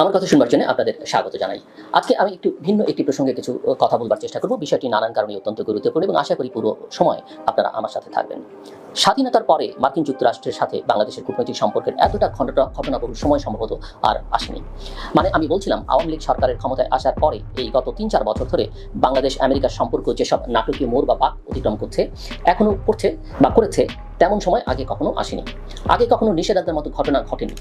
আমার কথা শুনবার জন্য আপনাদের স্বাগত জানাই। আজকে আমি একটু ভিন্ন একটি প্রসঙ্গে কিছু কথা বলবার চেষ্টা করব। বিষয়টি নানান কারণে অত্যন্ত গুরুত্বপূর্ণ এবং আশা করি পুরো সময় আপনারা আমার সাথে থাকবেন। স্বাধীনতার পরে মার্কিন যুক্তরাষ্ট্রের সাথে বাংলাদেশের কূটনৈতিক সম্পর্কের এতটা ঘটনা, ঘটনাবহুল সময় সম্ভবত আর আসেনি। মানে আমি বলছিলাম, আওয়ামী লীগ সরকারের ক্ষমতায় আসার পরে এই গত তিন চার বছর ধরে বাংলাদেশ আমেরিকার সম্পর্ক যেসব নাটকীয় মোড় বা বাক অতিক্রম করছে, এখনও করছে বা করেছে তেমন সময় আগে কখনো আসেনি। আগে কখনো নিষেধাজ্ঞার মতো ঘটনা ঘটেনি।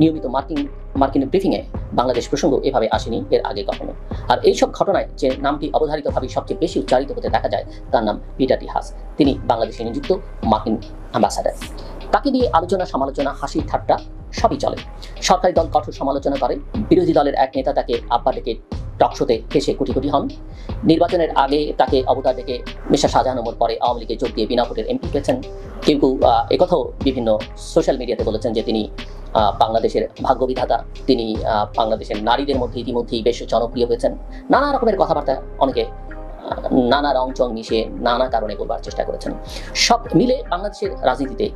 নিয়মিত মার্কিন মার্কিন ব্রিফিংয়ে বাংলাদেশ প্রসঙ্গ এভাবে আসেনি এর আগে কখনো। আর এইসব ঘটনায় যে নামটি অবধারিতভাবে সবচেয়ে বেশি উচ্চারিত হতে দেখা যায়, তার নাম পিটার টি হাস। তিনি বাংলাদেশে নিযুক্ত মার্কিন অ্যাম্বাসাডার। তাকে দিয়ে আলোচনা সমালোচনা হাসি ঠাট্টা সবই চলে। সরকারি দল কঠোর সমালোচনা করে, বিরোধী দলের এক নেতা তাকে আব্বা ডেকে টকশোতে হেসে কোটি কোটি হন। নির্বাচনের আগে তাকে অবতার ডেকে মেশা সাজানোর পরে আওয়ামী লীগে যোগ দিয়ে বিনা ভোটের এমপি পেয়েছেন কেউ কেউ একথাও বিভিন্ন সোশ্যাল মিডিয়াতে বলেছেন যে তিনি বাংলাদেশের ভাগ্যবিধাতা। তিনি আহ, বাংলাদেশের নারীদের মধ্যে ইতিমধ্যেই বেশ জনপ্রিয় হয়েছেন। নানা রকমের কথাবার্তা অনেকে নানা রং চং মিশিয়ে নানা কারণে বলবার চেষ্টা করেছেন। সব মিলে বাংলাদেশের রাজনীতিতে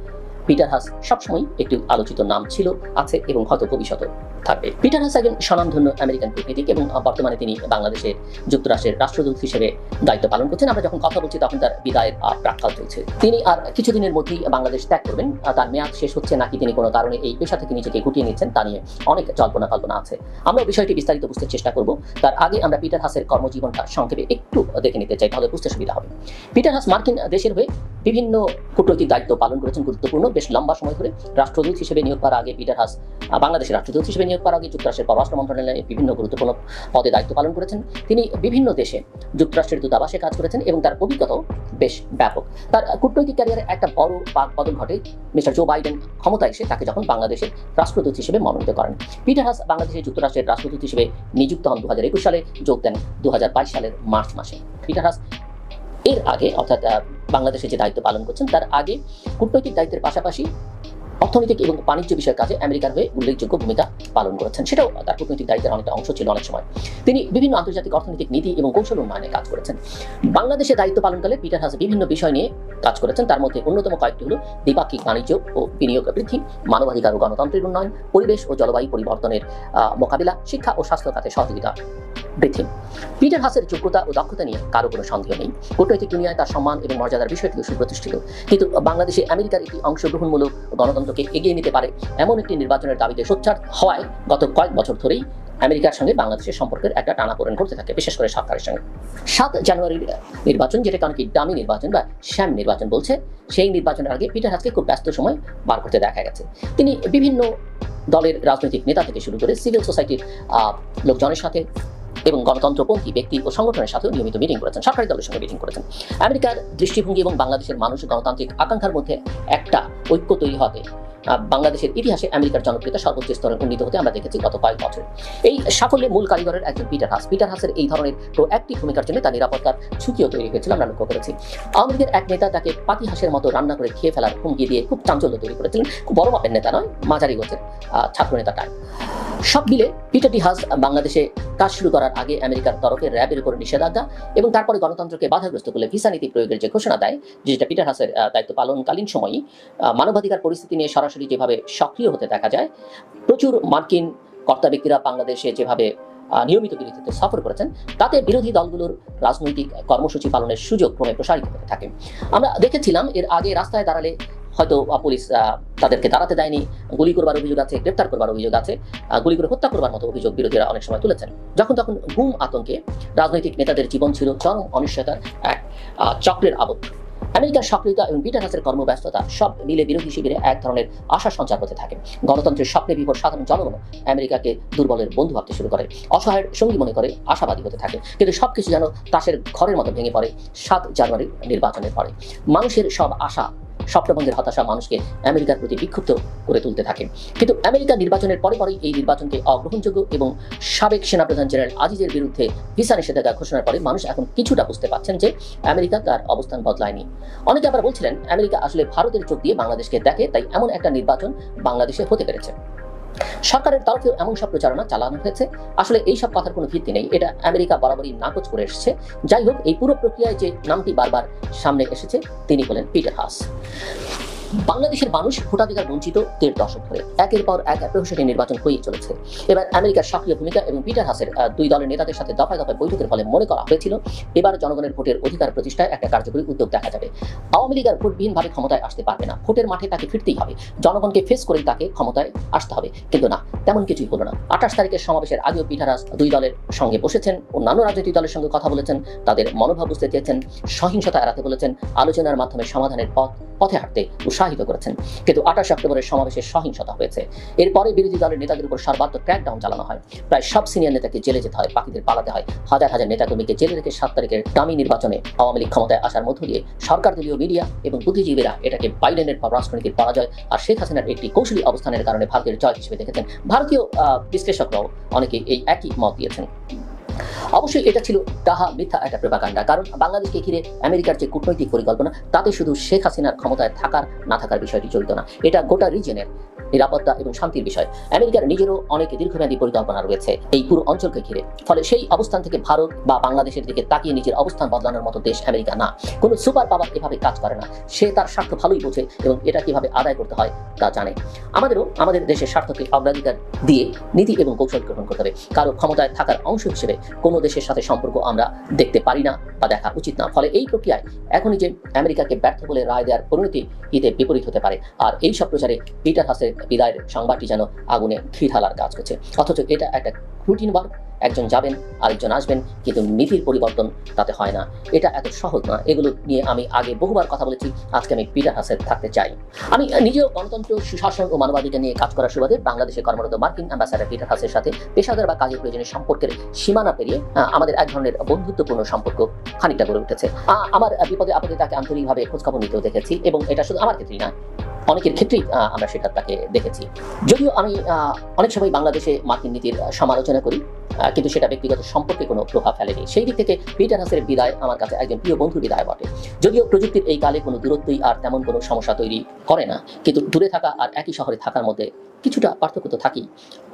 পিটার হাস সবসময় একটি আলোচিত নাম ছিল, আছে এবং হয়তো ভবিষ্যতে থাকবে। পিটার হাস একজন স্বনামধন্য আমেরিকান কূটনীতিক এবং বর্তমানে তিনি বাংলাদেশের যুক্তরাষ্ট্রের রাষ্ট্রদূত হিসেবে দায়িত্ব পালন করছেন। আমরা যখন কথা বলছি তখন তার বিদায়ের প্রাক্কাল চলছে। তিনি আর কিছুদিনের মধ্যেই বাংলাদেশ ত্যাগ করবেন। তার মেয়াদ শেষ হচ্ছে নাকি তিনি কোনো কারণে এই পেশা থেকে নিজেকে গুটিয়ে নিচ্ছেন তা নিয়ে অনেক জল্পনা কল্পনা আছে। আমরা বিষয়টি বিস্তারিত বুঝতে চেষ্টা করব। তার আগে আমরা পিটার হাসের কর্মজীবনটা সংক্ষেপে একটু দেখে নিতে চাই, তাহলে বুঝতে সুবিধা হবে। পিটার হাস মার্কিন দেশের হয়ে বিভিন্ন কূটনৈতিক দায়িত্ব পালন করেছেন গুরুত্বপূর্ণ। বেশ লম্বা সময় ধরে রাষ্ট্রদূত হিসেবে নিয়োগ করার আগে পিটার হাস বাংলাদেশের রাষ্ট্রদূত হিসেবে নিয়োগ করার আগে যুক্তরাষ্ট্রের পররাষ্ট্র মন্ত্রণালয়ে বিভিন্ন গুরুত্বপূর্ণ পদে দায়িত্ব পালন করেছেন। তিনি বিভিন্ন দেশে যুক্তরাষ্ট্রের দূতাবাসে কাজ করেছেন এবং তার অভিজ্ঞতাও বেশ ব্যাপক। তার কূটনৈতিক ক্যারিয়ারে একটা বড় পাক বদল ঘটে। মিস্টার জো বাইডেন ক্ষমতা এসে তাকে যখন বাংলাদেশের রাষ্ট্রদূত হিসেবে মনোনীত করেন, পিটার হাস বাংলাদেশের যুক্তরাষ্ট্রের রাষ্ট্রদূত হিসেবে নিযুক্ত হন দু হাজার একুশ সালে, যোগ দেন দু হাজার বাইশ সালের মার্চ মাসে। পিটার হাস এর আগে, অর্থাৎ বাংলাদেশে যে দায়িত্ব পালন করছেন, তার আগে কূটনৈতিক দায়িত্বের পাশাপাশি অর্থনৈতিক এবং বাণিজ্য বিষয়ের কাজে আমেরিকার হয়ে উল্লেখযোগ্য ভূমিকা পালন করেছেন। সেটাও তার কূটনৈতিক দায়িত্বের অনেকটা অংশ ছিল অনেক সময়। তিনি বিভিন্ন আন্তর্জাতিক অর্থনৈতিক নীতি এবং কৌশল উন্নয়নে কাজ করেছেন। বাংলাদেশে দায়িত্ব পালনকালে পিটার হাস বিভিন্ন বিষয় নিয়ে কাজ করেছেন। তার মধ্যে অন্যতম কয়েকটি হল দ্বিপাক্ষিক বাণিজ্য ও বিনিয়োগ বৃদ্ধি, মানবাধিকার ও গণতন্ত্রের উন্নয়ন, পরিবেশ ও জলবায়ু পরিবর্তনের মোকাবিলা, শিক্ষা ও স্বাস্থ্য খাতে সহযোগিতা বৃদ্ধি। পিটার হাসের যোগ্যতা ও দক্ষতা নিয়ে কারও কোনো সন্দেহ নেই। কূটনৈতিক দুনিয়ায় তার সম্মান এবং মর্যাদার বিষয়টিও সুপ্রতিষ্ঠিত। কিন্তু বাংলাদেশে আমেরিকার একটি অংশগ্রহণমূলক গণতন্ত্রকে এগিয়ে নিতে পারে এমন একটি নির্বাচনের দাবিতে সোচ্চার হওয়ায় গত কয়েক বছর ধরেই আমেরিকার সঙ্গে বাংলাদেশের সম্পর্কের একটা টানাপোড়েন ঘটতে থাকে, বিশেষ করে সরকারের সঙ্গে। সাত জানুয়ারির নির্বাচন, যেটাকে অনেকে ডামি নির্বাচন বা শ্যাম নির্বাচন বলছে, সেই নির্বাচনের আগে পিটার হাসকে খুব ব্যস্ত সময় বার করতে দেখা গেছে। তিনি বিভিন্ন দলের রাজনৈতিক নেতা থেকে শুরু করে সিভিল সোসাইটির লোকজনের সাথে এবং গণতন্ত্রপন্থী ব্যক্তি ও সংগঠনের সাথেও নিয়মিত মিটিং করেছেন, সরকারি দলের সঙ্গে মিটিং করেছেন। আমেরিকার দৃষ্টিভঙ্গি এবং বাংলাদেশের মানুষ গণতান্ত্রিক আকাঙ্ক্ষার মধ্যে একটা ঐক্য তৈরি হতে বাংলাদেশের ইতিহাসে আমেরিকার জনপ্রিয়তা সর্বোচ্চ স্তরে উন্নীত হতে আমরা দেখেছি গত কয়েক বছর। এই সাফল্যের মূল কারিগরের একজন পিটার হাস। পিটার হাসের এই ধরনের প্রোঅ্যাক্টিভ ভূমিকার জন্য তার নিরাপত্তার ঝুঁকিও তৈরি হয়েছিল, আমরা লক্ষ্য করেছি। আওয়ামী এক নেতা তাকে পাতি হাঁসের মতো রান্না করে খেয়ে ফেলার হুমকি দিয়ে খুব চাঞ্চল্য তৈরি করেছিলেন। খুব বড় মাপের নেতা নয়, মাঝারি গোছের ছাত্র নেতাটাই সব মিলে পিটার ডি হাস বাংলাদেশে কাজ শুরু করার আগে আমেরিকার তরফে র্যাবের উপর নিষেধাজ্ঞা এবং তারপরে গণতন্ত্রকে বাধাগ্রস্ত করলে ভিসা নীতি প্রয়োগের যে ঘোষণা দেয়, যেটা পিটার হাসের দায়িত্ব পালনকালীন সময়ই মানবাধিকার পরিস্থিতি নিয়ে সরাসরি যেভাবে সক্রিয় হতে দেখা যায়, প্রচুর মার্কিন কর্তা ব্যক্তিরা বাংলাদেশে যেভাবে নিয়মিত বিরোধিতা সফর করেছেন, তাতে বিরোধী দলগুলোর রাজনৈতিক কর্মসূচি পালনের সুযোগ ক্রমে প্রসারিত হতে থাকে। আমরা দেখেছিলাম এর আগে রাস্তায় দাঁড়ালে হয়তো পুলিশ তাদেরকে দাঁড়াতে দেয়নি, গুলি করবার অভিযোগ আছে, গ্রেপ্তার করবার অভিযোগ আছে গুলি করে হত্যা করবার মতো অভিযোগ বিরোধীরা অনেক সময় তুলেছেন। যখন তখন ঘুম আতঙ্কে রাজনৈতিক নেতাদের জীবন ছিল চরম অনিশ্চয়তার এক চক্রের আবদ্ধ আমেরিকার সক্রিয়তা এবং হাসের কর্মব্যস্ততা সব মিলে বিরোধী শিবিরে এক ধরনের আশা সঞ্চার করতে থাকে। গণতন্ত্রের স্বপ্নে বিভোর সাধারণ জনগণ আমেরিকাকে দুর্বলের বন্ধু ভাবতে শুরু করে। অসহায়ের সঙ্গী মনে করে আশাবাদী হতে থাকে। কিন্তু সব কিছু যেন তাসের ঘরের মতো ভেঙে পড়ে সাত জানুয়ারির নির্বাচনের পরে। মানুষের সব আশা স্বপ্নভঙ্গের হতাশা মানুষকে আমেরিকার প্রতি বিক্ষুব্ধ করে তুলতে থাকে। কিন্তু আমেরিকা নির্বাচনের পরে পরেই এই নির্বাচনকে অগ্রহণযোগ্য এবং সাবেক সেনাপ্রধান জেনারেল আজিজের বিরুদ্ধে ভিসা নিষেধাজ্ঞা ঘোষণার পরে মানুষ এখন কিছুটা বুঝতে পারছেন যে আমেরিকা তার অবস্থান বদলায়নি। অনেকে আবার বলছিলেন, আমেরিকা আসলে ভারতের চোখ দিয়ে বাংলাদেশকে দেখে, তাই এমন একটা নির্বাচন বাংলাদেশে হতে পেরেছে। সরকারের তরফেও এমন সব প্রচারণা চালানো হয়েছে। আসলে এই সব কথার কোনো ভিত্তি নেই। এটা আমেরিকা বরাবরই নাকচ করে এসেছে। যাই হোক, এই পুরো প্রক্রিয়ায় যে নামটি বারবার সামনে এসেছে, তিনি বলেন পিটার হাস। বাংলাদেশের মানুষ ভোটাধিকার বঞ্চিত দেড় দশক ধরে। একের পর এক প্রহসনী নির্বাচন হয়েই চলেছে। এবার আমেরিকার সক্রিয় ভূমিকা এবং পিটার হাসের দুই দলের নেতাদের সাথে দফায় দফায় বৈঠকের ফলে মনে করা হয়েছিল, এবার জনগণের ভোটের অধিকার প্রতিষ্ঠায় একটা কার্যকরী উদ্যোগ দেখা যাবে। আওয়ামী লীগ আর ভোটবিহীনভাবে ক্ষমতায় আসতে পারবে না। ভোটের মাঠে তাকে ফিরতেই হবে। জনগণকে ফেস করেই তাকে ক্ষমতায় আসতে হবে। কিন্তু না, তেমন কিছুই হলো না। আঠাশ তারিখের সমাবেশের আগেও পিঠারাস দুই দলের সঙ্গে বসেছেন, অন্যান্য রাজনৈতিক দলের সঙ্গে কথা বলেছেন, তাদের মনোভাব বুঝতে চেয়েছেন, সহিংসতা এড়াতে বলেছেন, আলোচনার মাধ্যমে সমাধানের পথ, পথে হাঁটতে উৎসাহিত করেছেন। কিন্তু আঠাশ অক্টোবরের সমাবেশে সহিংসতা হয়েছে। এরপরে বিরোধী দলের নেতাদের উপর সর্বাত্মক ক্র্যাকডাউন চালানো হয়। প্রায় সব সিনিয়র নেতাকে জেলে যেতে হয়, বাকিদের পালাতে হয়। হাজার হাজার নেতাকর্মীকে জেলে রেখে সাত তারিখের দামি নির্বাচনে আওয়ামী লীগ ক্ষমতায় আসার মধ্য দিয়ে সরকার দলীয় মিডিয়া এবং বুদ্ধিজীবীরা এটাকে বাইডেনের রাষ্ট্রনীতির পরাজয় আর শেখ হাসিনার একটি কৌশলী অবস্থানের কারণে ভারতের জয় হিসেবে দেখেছেন। ভারতীয় বিশ্লেষকরাও অনেকে এই একই মত দিয়েছেন। অবশ্যই এটা ছিল তাহা মিথ্যা একটা প্রেপাকাণ্ডা কারণ বাংলাদেশকে ঘিরে আমেরিকার যে কূটনৈতিক পরিকল্পনা, তাতে শুধু শেখ হাসিনার ক্ষমতায় থাকার, না থাকার বিষয়টি চলিত না। এটা গোটা রিজনের নিরাপত্তা এবং শান্তির বিষয়। আমেরিকার নিজেরও অনেক দীর্ঘমেয়াদী পরিকল্পনা রয়েছে এই পুরো অঞ্চলকে ঘিরে। ফলে সেই অবস্থান থেকে ভারত বা বাংলাদেশের দিকে তাকিয়ে নিজের অবস্থান বদলানোর মতো দেশ আমেরিকা না। কোনো সুপার পাওয়ার এভাবে কাজ করে না। সে তার স্বার্থ ভালোই বোঝে এবং এটা কীভাবে আদায় করতে হয় তা জানে। আমাদেরও আমাদের দেশের স্বার্থকে অগ্রাধিকার দিয়ে নীতি এবং কৌশল গ্রহণ করতে হবে। কারও ক্ষমতায় থাকার অংশ হিসেবে কোনো দেশের সাথে সম্পর্ক আমরা দেখতে পারি না বা দেখা উচিত না। ফলে এই প্রক্রিয়ায় এখনই যে আমেরিকাকে ব্যর্থ বলে রায় দেওয়ার পরিণতি ঈদে বিপরীত হতে পারে। আর এই সব প্রচারে পিটার হাসের বিদায়ের সংবাদটি যেন আগুনে ঘি ঢালার কাজ করছে। অথচ এটা একটা রুটিন বার একজন যাবেন, আরেকজন আসবেন, কিন্তু নীতির পরিবর্তন তাতে হয় না। এটা এত সহজ না। এগুলো নিয়ে আমি আগে বহুবার কথা বলেছি। আজকে আমি পিটার হাসের থাকতে চাই। আমি নিজেও গণতন্ত্র, সুশাসন ও মানবাধিকার নিয়ে কাজ করার সুবাদে বাংলাদেশে কর্মরত মার্কিন অ্যাম্বাসাডার পিটার হাসের সাথে পেশাদার বা কাজের প্রয়োজনীয় সম্পর্কের সীমানা পেরিয়ে আমাদের এক ধরনের বন্ধুত্বপূর্ণ সম্পর্ক খানিকটা গড়ে উঠেছে। আমার বিপদে আপদে তাকে আন্তরিকভাবে খোঁজখবর নিতেও দেখেছি এবং এটা শুধু আমার ক্ষেত্রেই না, অনেকের ক্ষেত্রেই আমরা সেটা তাকে দেখেছি। যদিও আমি অনেক সময় বাংলাদেশে মার্কিন নীতির সমালোচনা করি কিন্তু সেটা ব্যক্তিগত সম্পর্কে কোনো প্রভাব ফেলেনি। সেই দিক থেকে পিটার হাসের বিদায় আমার কাছে একজন প্রিয় বন্ধুর বিদায় বটে। যদিও প্রযুক্তির এই কালে কোনো দূরত্বই আর তেমন কোনো সমস্যা তৈরি করে না, কিন্তু দূরে থাকা আর একই শহরে থাকার মধ্যে কিছুটা পার্থক্য তো থাকেই।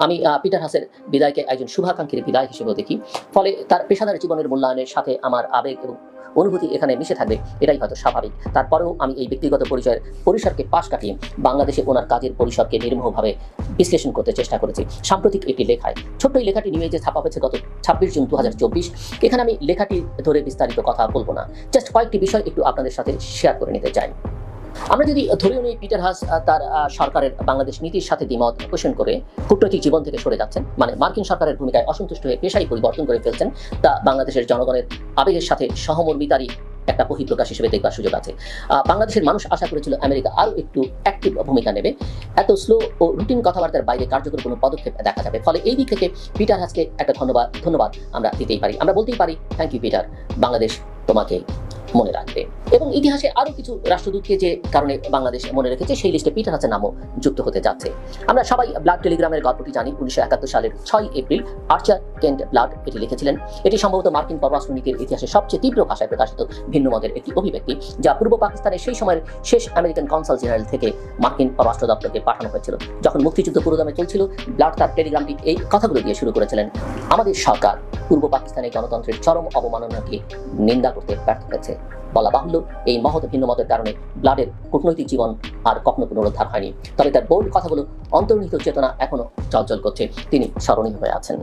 আমি পিটার হাসের বিদায়কে একজন শুভাকাঙ্ক্ষীর বিদায় হিসেবেও দেখি। ফলে তার পেশাদার জীবনের মূল্যায়নের সাথে আমার আবেগ এবং অনুভূতি এখানে মিশে থাকবে, এটাই হয়তো স্বাভাবিক। তারপরেও আমি এই ব্যক্তিগত পরিচয়ের পরিসরকে পাশ কাটিয়ে বাংলাদেশে ওনার কাজের পরিসরকে নির্মোহভাবে বিশ্লেষণ করতে চেষ্টা করেছি। সাম্প্রতিক একটি লেখায়, ছোট্ট এই লেখাটি নিয়ে যে ছাপা হয়েছে গত ছাব্বিশ জুন দু হাজার চব্বিশ, এখানে আমি লেখাটি ধরে বিস্তারিত কথা বলব না। জাস্ট কয়েকটি বিষয় একটু আপনাদের সাথে শেয়ার করে নিতে চাই। আমরা যদি ধরেও নিই পিটার হাস তার সরকারের বাংলাদেশ নীতির সাথে দ্বিমত পোষণ করে কূটনৈতিক জীবন থেকে সরে যাচ্ছেন মানে মার্কিন সরকারের ভূমিকায় অসন্তুষ্ট হয়ে পেশাই পরিবর্তন করে ফেলছেন, তা বাংলাদেশের জনগণের আবেগের সাথে সহমর্মিতারই একটা বহিঃপ্রকাশ হিসেবে দেখবার সুযোগ আছে। বাংলাদেশের মানুষ আশা করেছিল আমেরিকা আরও একটু অ্যাক্টিভ ভূমিকা নেবে। এত স্লো ও রুটিন কথাবার্তার বাইরে কার্যকর কোনো পদক্ষেপ দেখা যাবে। ফলে এই দিক থেকে পিটার হাসকে একটা ধন্যবাদ ধন্যবাদ আমরা দিতেই পারি। আমরা বলতেই পারি থ্যাংক ইউ পিটার। বাংলাদেশ তোমাকে মনে রাখবে। এবং ইতিহাসে আরও কিছু রাষ্ট্রদূতকে যে কারণে বাংলাদেশ মনে রেখেছে, সেই লিস্টে পিটার হাসের নামও যুক্ত হতে যাচ্ছে। আমরা সবাই ব্লাড টেলিগ্রামের গল্পটি জানি, উনিশশো একাত্তর সালের ছয় এপ্রিল আর্চার কেন্ট ব্লাড এটি লিখেছিলেন। এটি সম্ভবত মার্কিন পররাষ্ট্রনীতির ইতিহাসে সবচেয়ে তীব্র ভাষায় প্রকাশিত ভিন্ন মতের একটি অভিব্যক্তি, যা পূর্ব পাকিস্তানের সেই সময়ের শেষ আমেরিকান কনসাল জেনারেল থেকে মার্কিন পররাষ্ট্র দপ্তরকে পাঠানো হয়েছিল, যখন মুক্তিযুদ্ধ পুরোদমে চলছিল। ব্লাড তার টেলিগ্রামটি এই কথাগুলো দিয়ে শুরু করেছিলেন, আমাদের সরকার পূর্ব পাকিস্তানের গণতন্ত্রের চরম অবমাননাকে নিন্দা করতে ব্যর্থ হয়েছে। বলা বাহুল্য, এই মহৎ ভিন্ন মতের কারণে ব্লাডের কূটনৈতিক জীবন আর কখনো পুনরুদ্ধার হয়নি। তবে তার বোল্ড কথাগুলো অন্তর্নিহিত চেতনা এখনও চলচল করছে। তিনি স্মরণীয় হয়ে আছেন।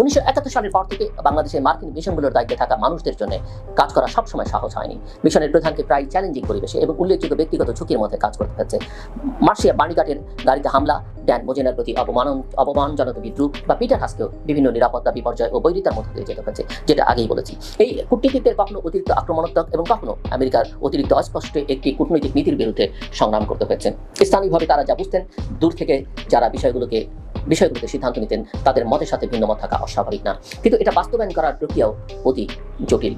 উনিশশো একাত্তর সালের পর থেকে বাংলাদেশের মার্কিন মিশনগুলোর দায়িত্বে থাকা মানুষদের জন্য কাজ করা সবসময় সহজ হয়নি। মিশনের প্রধানকে প্রায় চ্যালেঞ্জিং পরিবেশে এবং উল্লেখযোগ্য ব্যক্তিগত ঝুঁকির মধ্যে কাজ করতে হচ্ছে। মার্শিয়া বাণীঘাটের গাড়িতে হামলা, ড্যান মোজেনার প্রতি অপমান অপমানজনক বিদ্রুপ বা পিটার হাসকেও বিভিন্ন নিরাপত্তা বিপর্যয় ও বৈরিতার মধ্যে দিয়ে যেতে হচ্ছে, যেটা আগেই বলেছি। এই কূটনীতিকদের কখনো অতিরিক্ত আক্রমণাত্মক এবং কখনো আমেরিকার অতিরিক্ত অস্পষ্ট একটি কূটনৈতিক নীতির বিরুদ্ধে সংগ্রাম করতে হয়েছে স্থানীয়ভাবে তারা যা বুঝতেন, দূর থেকে যারা বিষয়গুলোকে বিষয়গুলোতে সিদ্ধান্ত নিতেন, তাদের মতের সাথে ভিন্নমত থাকা অস্বাভাবিক না। কিন্তু এটা বাস্তবায়ন করার প্রক্রিয়াও অতি জটিল।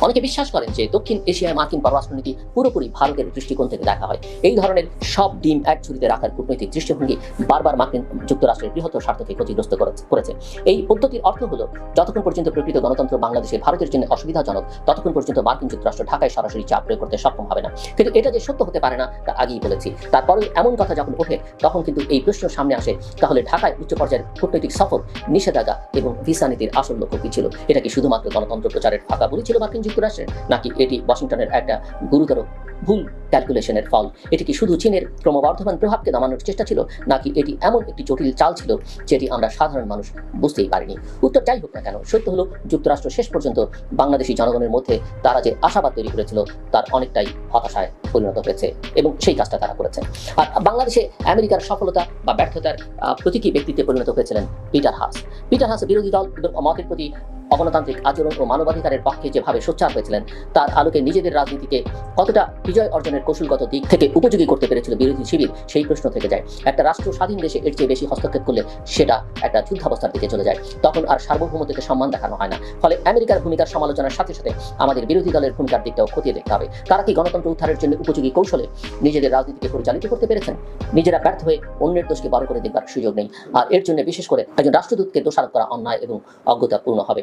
অনেকে বিশ্বাস করেন যে দক্ষিণ এশিয়ায় মার্কিন পররাষ্ট্রনীতি পুরোপুরি ভারতের দৃষ্টিকোণ থেকে দেখা হয়। এই ধরনের সব ডিম এক ঝুড়িতে রাখার কূটনৈতিক দৃষ্টিভঙ্গি বারবার মার্কিন যুক্তরাষ্ট্রের বৃহত্তর স্বার্থকে ক্ষতিগ্রস্ত করেছে- এই পদ্ধতির অর্থ হলো, যতক্ষণ পর্যন্ত প্রকৃত গণতন্ত্র বাংলাদেশে ভারতের জন্য অসুবিধাজনক, ততক্ষণ পর্যন্ত মার্কিন যুক্তরাষ্ট্র ঢাকায় সরাসরি চাপ প্রয়োগ করতে সক্ষম হবে না। কিন্তু এটা যে সত্য হতে পারে না, তা আগেই বলেছি। তারপরেও এমন কথা যখন ওঠে, তখন কিন্তু এই প্রশ্ন সামনে আসে, তাহলে ঢাকায় উচ্চ পর্যায়ের কূটনৈতিক সফর, নিষেধাজ্ঞা এবং ভিসা নীতির আসল লক্ষ্য কি ছিল? এটা কি শুধুমাত্র গণতন্ত্র প্রচারের ফাঁকা বলি ছিল মার্কিন যুক্তরাষ্ট্রের নাকি এটি ওয়াশিংটনের একটা গুরুতর ভুল ক্যালকুলেশনের ফল? এটি কি শুধু চীনের ক্রমবর্ধমান প্রভাবকে দমানোর চেষ্টা ছিল, নাকি এটি এমন একটি জটিল চাল ছিল যেটি আমরা সাধারণ মানুষ বুঝতেই পারিনি? উত্তর যাই হোক না কেন, সত্য হলো যুক্তরাষ্ট্র শেষ পর্যন্ত বাংলাদেশি জনগণের মধ্যে তারা যে আশাবাদ তৈরি করেছিল, তার অনেকটাই হতাশায় পরিণত হয়েছে এবং সেই কাজটা তারা করেছে। আর বাংলাদেশে আমেরিকার সফলতা বা ব্যর্থতার প্রতীকী ব্যক্তিত্বে পরিণত হয়েছিলেন পিটার হাস পিটার হাস বিরোধী দল এবং মতের প্রতি অগণতান্ত্রিক আচরণ ও মানবাধিকারের পক্ষে যেভাবে সোচ্চার হয়েছিলেন, তার আলোকে নিজেদের রাজনীতিকে কতটা বিজয় অর্জনের কৌশলগত দিক থেকে উপযোগী করতে পেরেছিল বিরোধী শিবির, সেই প্রশ্ন থেকে যায়। একটা রাষ্ট্র স্বাধীন দেশে এর চেয়ে বেশি হস্তক্ষেপ করলে সেটা একটা যুদ্ধাবস্থার দিকে চলে যায়। তখন আর সার্বভৌম সার্বভৌমত্বকে সম্মান দেখানো হয় না। ফলে আমেরিকার ভূমিকার সমালোচনার সাথে সাথে আমাদের বিরোধী দলের ভূমিকার দিকটাও খতিয়ে দেখতে হবে। তারা কি গণতন্ত্র উদ্ধারের জন্য উপযোগী কৌশলে নিজেদের রাজনীতিকে পরিচালিত করতে পেরেছেন? নিজেরা ব্যর্থ হয়ে অন্যের দোষকে বড় করে দেখবার সুযোগ নেই। আর এর জন্য বিশেষ করে একজন রাষ্ট্রদূতকে দোষারোপ করা অন্যায় এবং অজ্ঞতাপূর্ণ হবে।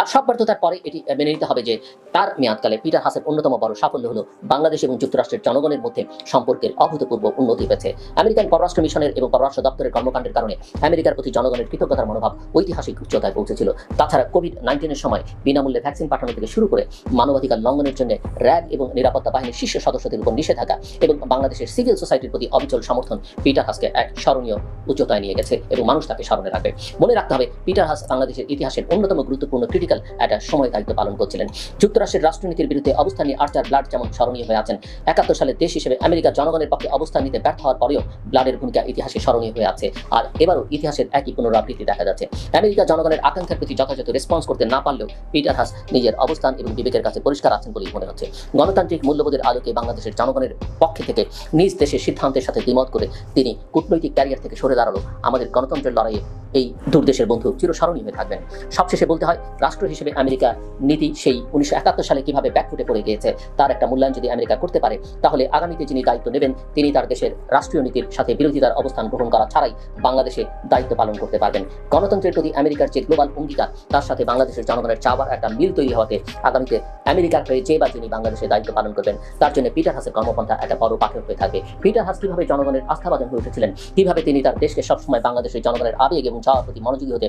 আর সব ব্যর্থতার পরে এটি মেনে নিতে হবে যে তার মেয়াদকালে পিটার হাসের অন্যতম বড় সাফল্য হলো বাংলাদেশ এবং যুক্তরাষ্ট্রের জনগণের মধ্যে সম্পর্কের অভূতপূর্ব উন্নতি হয়েছে। আমেরিকান পররাষ্ট্র মিশনের এবং পররাষ্ট্র দপ্তরের কর্মকাণ্ডের কারণে আমেরিকার প্রতি জনগণের কৃতজ্ঞতার মনোভাব ঐতিহাসিক উচ্চতায় পৌঁছেছিল। তাছাড়া কোভিড নাইন্টিনের সময় বিনামূল্যে ভ্যাকসিন পাঠানো থেকে শুরু করে মানবাধিকার লঙ্ঘনের জন্য র্যাব এবং নিরাপত্তা বাহিনীর শীর্ষ সদস্যদের উপর নিষেধাজ্ঞা এবং বাংলাদেশের সিভিল সোসাইটির প্রতি অবিচল সমর্থন পিটার হাসকে এক স্মরণীয় উচ্চতায় নিয়ে গেছে এবং মানুষ তাকে স্মরণে রাখবে। মনে রাখতে হবে পিটার হাস বাংলাদেশের ইতিহাসের অন্যতম গুরুত্বপূর্ণ ক্রিটিক্যাল একটা সময় দায়িত্ব পালন করছিলেন। যুক্তরাষ্ট্রের রাষ্ট্রনীতির বিরুদ্ধে অবস্থান নিয়ে আর্চার ব্লাড যেমন স্মরণীয় হয়ে আছেন, একাত্তর সালে দেশ হিসেবে আমেরিকার জনগণের পক্ষে অবস্থান নিতে ব্যর্থ হওয়ার পরেও ব্লাডের ভূমিকা ইতিহাসে স্মরণীয় হয়ে আছে। আর এবারও ইতিহাসের একই পুনরাবৃত্তি দেখা যাচ্ছে। আমেরিকা জনগণের আকাঙ্ক্ষার প্রতি যথাযথ রেসপন্স করতে না পারলেও পিটার হাস নিজের অবস্থান এবং বিবেকের কাছে পরিষ্কার আছেন বলেই মনে হচ্ছে। গণতান্ত্রিক মূল্যবোধের আলোকে বাংলাদেশের জনগণের পক্ষে থেকে নিজ দেশের সিদ্ধান্তের সাথে দ্বিমত করে তিনি কূটনৈতিক ক্যারিয়ার থেকে সরে দাঁড়াল। আমাদের গণতন্ত্রের লড়াইয়ে এই দুর্দেশের বন্ধু চিরস্মরণীয় হয়ে থাকবেন। সবশেষে বলতে হয়, রাষ্ট্র হিসেবে আমেরিকার নীতি সেই উনিশশো একাত্তর সালে কীভাবে ব্যাকফুটে পড়ে গিয়েছে, তার একটা মূল্যায়ন যদি আমেরিকা করতে পারে, তাহলে আগামীতে যিনি দায়িত্ব নেবেন, তিনি তার দেশের রাষ্ট্রীয় নীতির সাথে বিরোধিতার অবস্থান গ্রহণ করা ছাড়াই বাংলাদেশে দায়িত্ব পালন করতে পারবেন। গণতন্ত্রের প্রতি আমেরিকার যে গ্লোবাল অঙ্গীকার, তার সাথে বাংলাদেশের জনগণের চাওয়ার একটা মিল তৈরি হওয়াতে আগামীতে আমেরিকার হয়ে যে বা যিনি বাংলাদেশে দায়িত্ব পালন করবেন, তার জন্য পিটার হাসের কর্মপন্থা একটা বড় পাঠক হয়ে থাকবে পিটার হাস কীভাবে জনগণের আস্থাভাজন হয়ে উঠেছিলেন, কীভাবে তিনি তার দেশকে সবসময় বাংলাদেশের জনগণের আবেগ এবং চাওয়ার প্রতি মনোযোগী হতে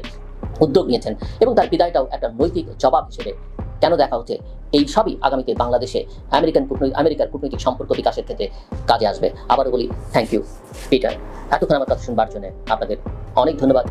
উদ্যোগ নিয়েছেন এবং তার বিদায়টাও একটা নৈতিক জবাব হিসেবে কেন দেখা হচ্ছে? এই সবই আগামীতে বাংলাদেশে আমেরিকান কূটনৈতিক আমেরিকার কূটনৈতিক সম্পর্ক বিকাশের ক্ষেত্রে কাজে আসবে। আবারও বলি থ্যাংক ইউ পিটার এতক্ষণ আমার কথা শুনবার জন্য আপনাদের অনেক ধন্যবাদ।